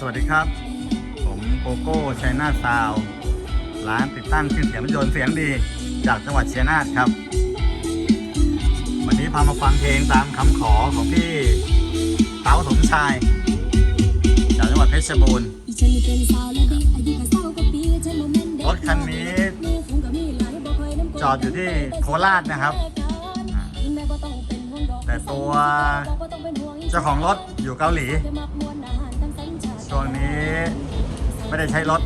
สวัสดีครับ ผมโกโก้ชัยนาทซาว ร้านติดตั้งเครื่องเสียงรถยนต์เสียงดี จากจังหวัดชัยนาทครับ วันนี้พามาฟังเพลงตามคำขอของพี่เต๋าสมชาย จากจังหวัดเพชรบูรณ์รถคันนี้ จอดอยู่ที่โคราชนะครับ แต่ตัวเจ้าของรถอยู่เกาหลี ช่วงนี้ไม่ได้ใช้รถ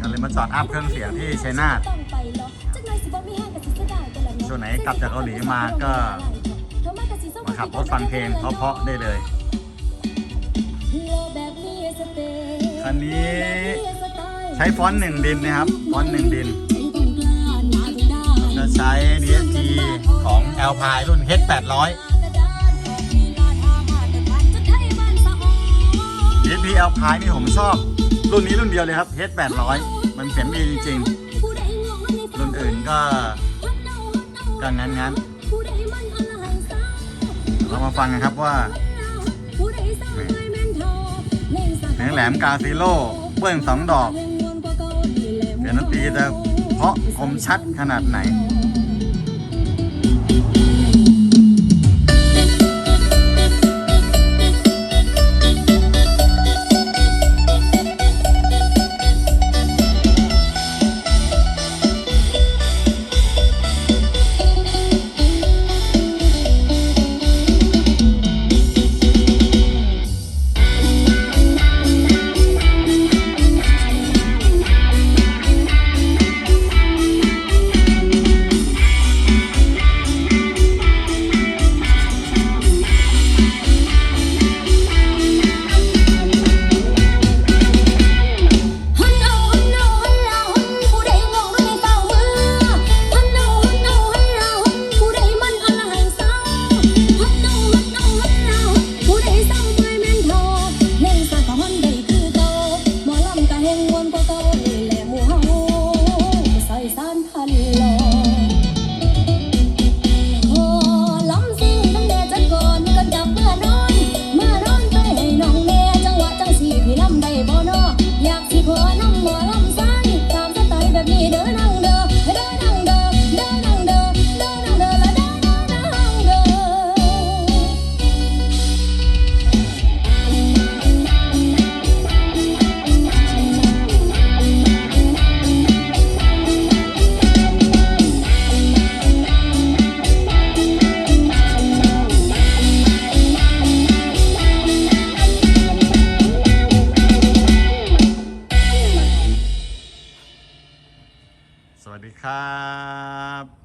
ก็เลยมาจอดอัพเครื่องเสียงที่ชัยนาทช่วงไหนกลับจากเกาหลีมาก็มาขับรถฟังเพลงเพราะๆได้เลย คันนี้ใช้ฟอนต์หนึ่งดินนะครับ ฟอนต์หนึ่งดินจะใช้ DSP ของ l p i รุ่น H800 DSP Alpine นี่ผมชอบ รุ่นนี้รุ่นเดียวเลยครับ H800 มันเสียงดีจริงๆ รุ่นอื่นก็ก็งั้นงั้นๆเรามาฟังกันครับว่าเสียงแหลมกาซิโลเบิ้ลสองดอกเสียงดนตรีจะเพาะคมชัดขนาดไหน ดีครับ